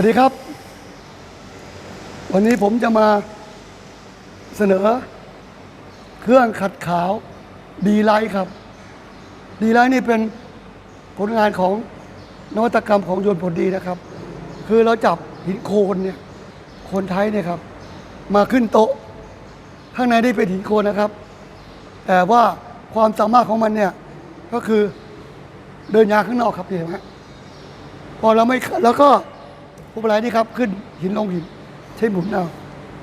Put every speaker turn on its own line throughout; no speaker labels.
วัสดีครับ วันนี้ผมจะมาเสนอ เครื่องขัดขาวดีไลท์ครับ ดีไลท์นี่เป็นผลงานของนวัตกรรมของยนต์ผลดีนะครับ คือเราจับหินโคนเนี่ยโคนไทยเนี่ยครับ มาขึ้นโต๊ะ ข้างในนี่เป็นหินโคนนะครับ แต่ว่าความสามารถของมันเนี่ยก็คือเดินยางข้างนอกครับเห็นไหมพอเราไม่แล้วก็ พวกอะไรนี่ครับขึ้นหินลงหิน ใช้หมุนเอา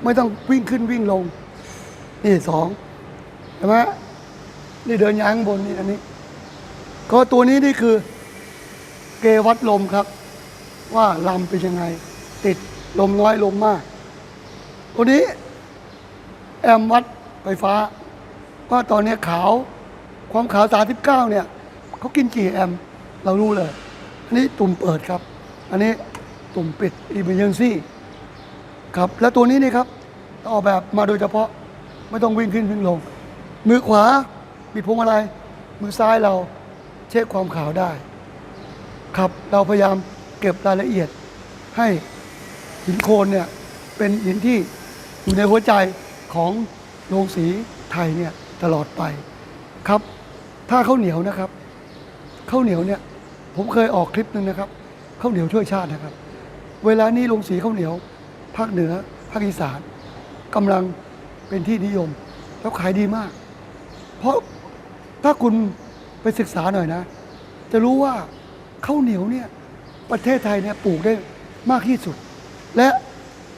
ไม่ต้องวิ่งขึ้นวิ่งลง นี่สองเห็นไหมนี่เดินยางข้างบนนี่อันนี้ ก็ตัวนี้นี่คือ เกวัดลมครับ ว่าลำเป็นยังไง ติดลมน้อยลมมาก ตัวนี้ แอมวัดไฟฟ้าว่าตอนนี้ขาวความขาว 39 เนี่ยเขากินกี่แอมเรารู้เลย อันนี้ตุ่มเปิดครับ อันนีุ้่มปิด emergency ครับ แล้วตัวนี้นี่ครับ ออกแบบมาโดยเฉพาะไม่ต้องวิ่งขึ้นวิ่งลง มือขวามีพวงมาลัยมือซ้ายเราเช็คความขาวได้ ครับเราพยายามเก็บรายละเอียด ให้หินโคนเนี่ยเป็นหินที่อยู่ในหัวใจของโรงสีไทยเนี่ยตลอดไปครับ ถ้าข้าวเหนียวนะครับข้าวเหนียวเนี่ยผมเคยออกคลิปหนึ่งนะครับข้าวเหนียวช่วยชาตินะครับ เวลานี้โรงสีข้าวเหนียว ภาคเหนือ ภาคอีสานกำลังเป็นที่นิยม แล้วขายดีมาก เพราะถ้าคุณไปศึกษาหน่อยนะ จะรู้ว่าข้าวเหนียวเนี่ยประเทศไทยเนี่ยปลูกได้มากที่สุด และ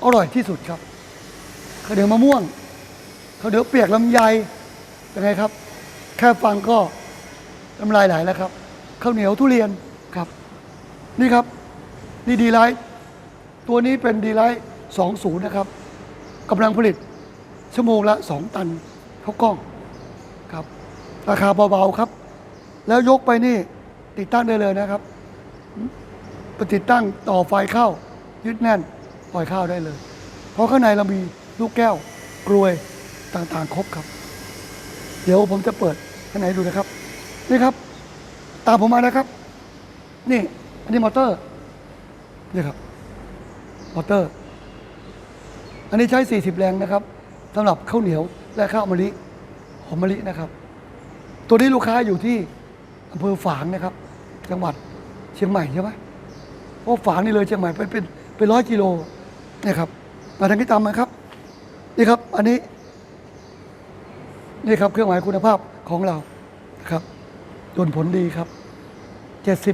อร่อยที่สุดครับข้าวเหนียวมะม่วงข้าวเหนียวเปียกลำไยเป็นไงครับ แค่ฟังก็น้ำลายไหลแล้วครับข้าวเหนียวทุเรียนครับ นี่ครับ นี่ดีไลท์ ตัวนี้เป็นดีไลท์20 นะครับกำลังผลิตชั่วโมงละ 2 ตันข้ากล้องครับ ราคาเบาๆครับ แล้วยกไปนี่ติดตั้งได้เลยนะครับไปติดตั้งต่อไฟเข้า ยึดแน่นปล่อยข้าวได้เลย เพราะข้างในเรามีลูกแก้วกรวยต่างๆ ครบครับ เดี๋ยวผมจะเปิดข้างในดูนะครับ นี่ครับ ตามผมมานะครับ นี่ อันนี้มอเตอร์นี่ครับ มอเตอร์ อันนี้ใช้ 40 แรงนะครับสำหรับข้าวเหนียวและข้าวมะลิหอมมะลินะครับ ตัวนี้ลูกค้าอยู่ที่อำเภอฝางนะครับ จังหวัดเชียงใหม่ใช่ไหมเพราะฝางนี่เลยเชียงใหม่เป็นเป็นเป็นร้อยกิโลนี่ครับมาทางที่ตามมาครับนี่ครับ อันนี้นี่ครับเครื่องหมายคุณภาพของเรานะครับดนผลดีครับ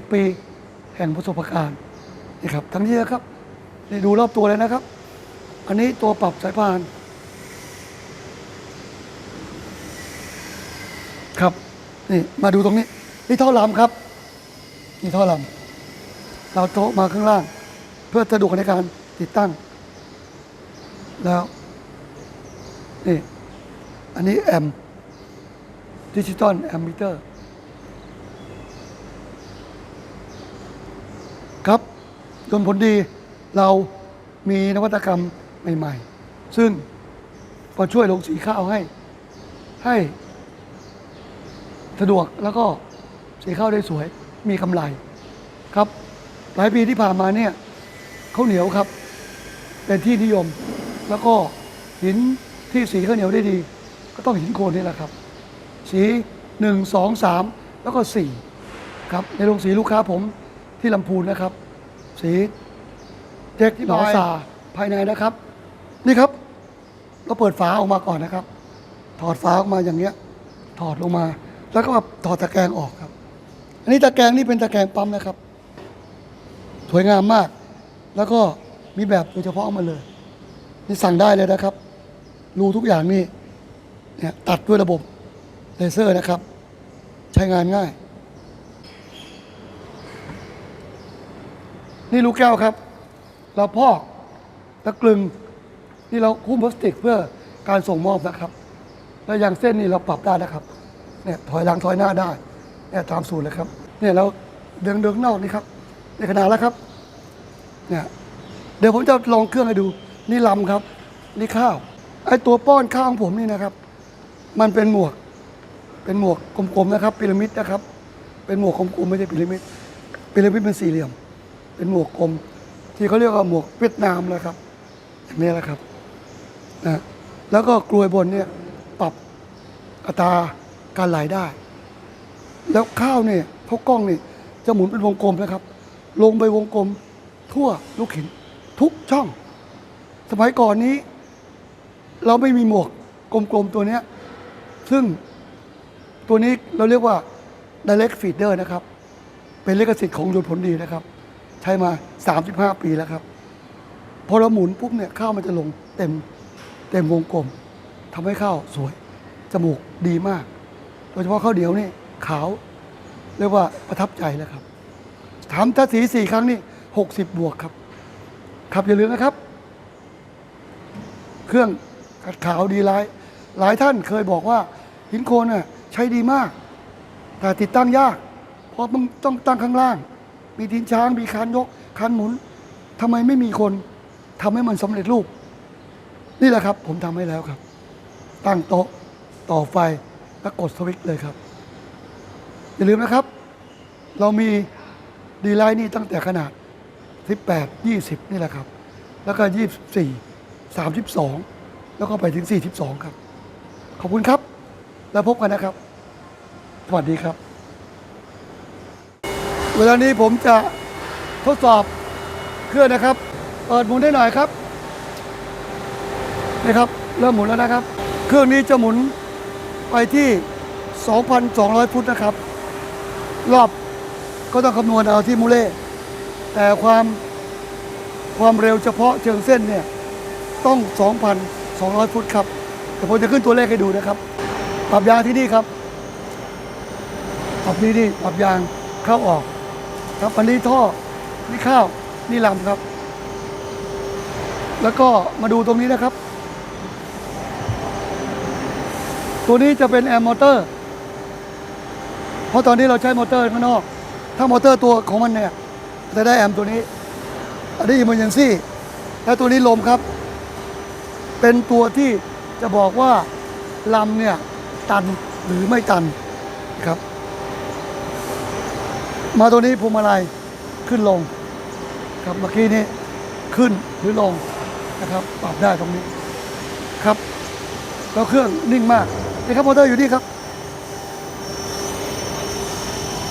70 ปีแห่งประสบการณ์นี่ครับทั้งนี้นะครับ นี่ดูรอบตัวเลยนะครับ อันนี้ตัวปรับสายพาน ครับ นี่มาดูตรงนี้ นี่ท่อลำครับ นี่ท่อลำเราโต๊ะมาข้างล่าง เพื่อสะดวกในการติดตั้ง แล้ว นี่ อันนี้แอมดิจิตอลแอมมิเตอร์ครับจนผลดี เรามีนวัตกรรมใหม่ ๆ ซึ่งก็ช่วยลงสีข้าวให้ ให้สะดวกแล้วก็สีข้าวได้สวยมีกำไรครับ หลายปีที่ผ่านมาเนี่ยข้าวเหนียวครับ เป็นที่นิยม แล้วก็หินที่สีข้าวเหนียวได้ดี ก็ต้องหินโคนนี่แหละครับ สีหนึ่งสองสามแล้วก็สี่ครับในโรงสีลูกค้าผมที่ลำพูนนะครับ สี เจ๊กหนอซาภายในนะครับ นี่ครับ เราเปิดฝาออกมาก่อนนะครับ ถอดฝาออกมาอย่างเงี้ย ถอดลงมา แล้วก็มาถอดตะแกรงออกครับ อันนี้ตะแกรงนี่เป็นตะแกรงปั๊มนะครับ สวยงามมาก แล้วก็มีแบบโดยเฉพาะมาเลย นี่สั่งได้เลยนะครับ รูทุกอย่างนี่เนี่ยตัดด้วยระบบเลเซอร์นะครับ ใช้งานง่าย นี่ลูกแก้วครับ เราพอกแล้วกลึงนี่เราคุ้มพลาสติกเพื่อการส่งมอบนะครับ แล้วอย่างเส้นนี่เราปรับได้นะครับเนี่ยถอยหลังถอยหน้าได้เนี่ยตามสูตรเลยครับเนี่ยเราเดินเดินนอกนี่ครับในขนาดแล้วครับเนี่ยเดี๋ยวผมจะลองเครื่องให้ดูนี่ลำครับ นี่ข้าวไอตัวป้อนข้าวของผมนี่นะครับ มันเป็นหมวก เป็นหมวกกลมๆนะครับพีระมิดนะครับ เป็นหมวกกลมๆไม่ใช่พีระมิดพีระมิดเป็นสี่เหลี่ยม เป็นหมวกกลม ที่เขาเรียกว่าหมวกเวียดนามเลยครับ อย่างนี้แหละครับนะแล้วก็กลวยบนเนี่ยปรับอัตราการไหลได้ แล้วข้าวเนี่ยเขากล้องเนี่ยจะหมุนเป็นวงกลมนะครับ ลงไปวงกลมทั่วลูกหินทุกช่อง สมัยก่อนนี้ เราไม่มีหมวกกลมๆตัวเนี้ยซึ่งตัวนี้เราเรียกว่า direct feeder นะครับ เป็นเลขสิทธิ์ของยนผลดีนะครับ ใช้มา 35 ปีแล้วครับ พอเราหมุนปุ๊บเนี่ยข้าวมันจะลงเต็มเต็มวงกลมทำให้ข้าวสวย จมูกดีมาก โดยเฉพาะข้าวเหนียวนี่ขาว เรียกว่าประทับใจแล้วครับทำถ้าสีสี่ครั้งนี่หกสิบบวกครับ ครับอย่าลืมนะครับ เครื่องขัดขาวดีไลท์หลายท่านเคยบอกว่าหินโคนน่ะใช้ดีมาก แต่ติดตั้งยาก เพราะมันต้องตั้งข้างล่าง มีดินช้าง มีคานยกคานหมุนทำไมไม่มีคนทำให้มันสำเร็จรูป นี่แหละครับ ผมทำให้แล้วครับ ตั้งโต๊ะต่อไฟแล้วกดสวิตช์เลยครับ อย่าลืมนะครับ เรามีดีไลน์นี่ตั้งแต่ขนาด 18 20 นี่แหละครับ แล้วก็ 24 32 แล้วก็ไปถึง 42 ครับ ขอบคุณครับ แล้วพบกันนะครับ สวัสดีครับ เวลานี้ผมจะทดสอบเครื่องนะครับ เปิดหมุนได้หน่อยครับนี่ครับ เริ่มหมุนแล้วนะครับ เครื่องนี้จะหมุนไปที่ 2,200 ฟุตนะครับ รอบก็ต้องคำนวณเอาที่มูเล่แต่ความความเร็วเฉพาะเชิงเส้นเนี่ยต้อง 2,200 ฟุตครับเดี๋ยวผมจะขึ้นตัวเลขให้ดูนะครับ ปรับยางที่นี่ครับ ปรับนี่นี่ปรับยางเข้าออก ครับ อันนี้ท่อ นี่ข้าว นี่ลำครับ แล้วก็มาดูตรงนี้นะครับ ตัวนี้จะเป็นแอร์มอเตอร์ เพราะตอนนี้เราใช้มอเตอร์ข้างนอก ถ้ามอเตอร์ตัวของมันเนี่ย จะได้แอมตัวนี้ อันนี้มันยังซี่ แล้วตัวนี้ลมครับ เป็นตัวที่จะบอกว่าลำเนี่ย ตันหรือไม่ตันครับ มาตัวนี้พวงมาลัยขึ้นลงครับเมื่อกี้นี้ขึ้นหรือลงนะครับปรับได้ตรงนี้ครับแล้วเครื่องนิ่งมากนี่ครับมอเตอร์อยู่นี่ครับ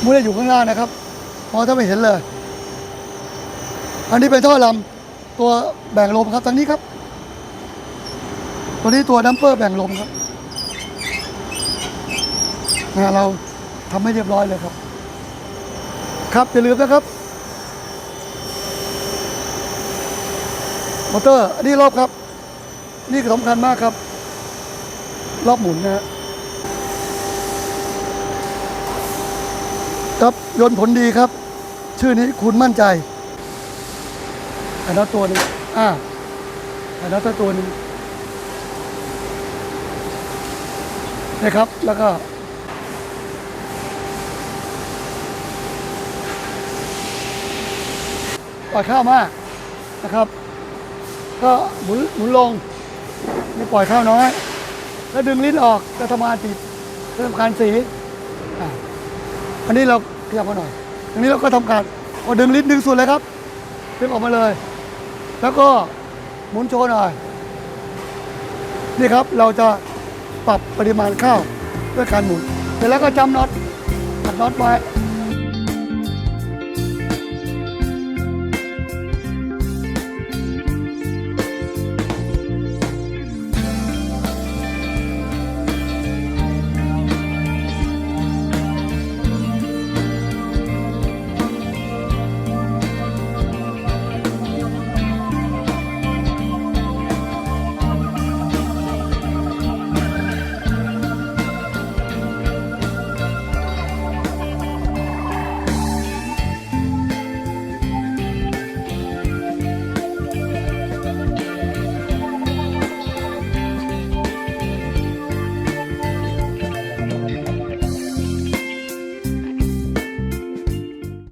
มูได้อยู่ข้างล่างนะครับมองถ้าไม่เห็นเลย อันนี้เป็นท่อลำตัวแบ่งลมครับทางนี้ครับ ตัวนี้ตัวดัมเปอร์แบ่งลมครับนะเราทำให้เรียบร้อยเลยครับ ครับ อย่าลืมนะครับ มอเตอร์อันนี้รอบครับ นี่สำคัญมากครับ รอบหมุนนะฮะครับยนต์ผลดีครับ ชื่อนี้คุณมั่นใจอันนั้นตัวหนึงอ่าอันนั้นตัวหนึงนะครับ แล้วก็ ปล่อยข้าวมากนะครับ ก็หมุนหมุนลงนี่ปล่อยข้าวน้อย แล้วดึงลิ้นออกจะทำงานติดเพิ่มการสีอันนี้เราขยับมาหน่อยอันนี้เราก็ทำการพอดึงลิ้นดึงสุดเลยครับดึงออกมาเลย แล้วก็หมุนโชว์หน่อยนี่ครับเราจะปรับปริมาณข้าวด้วยการหมุนเสร็จแล้วก็จำน็อตขัดน็อตไว้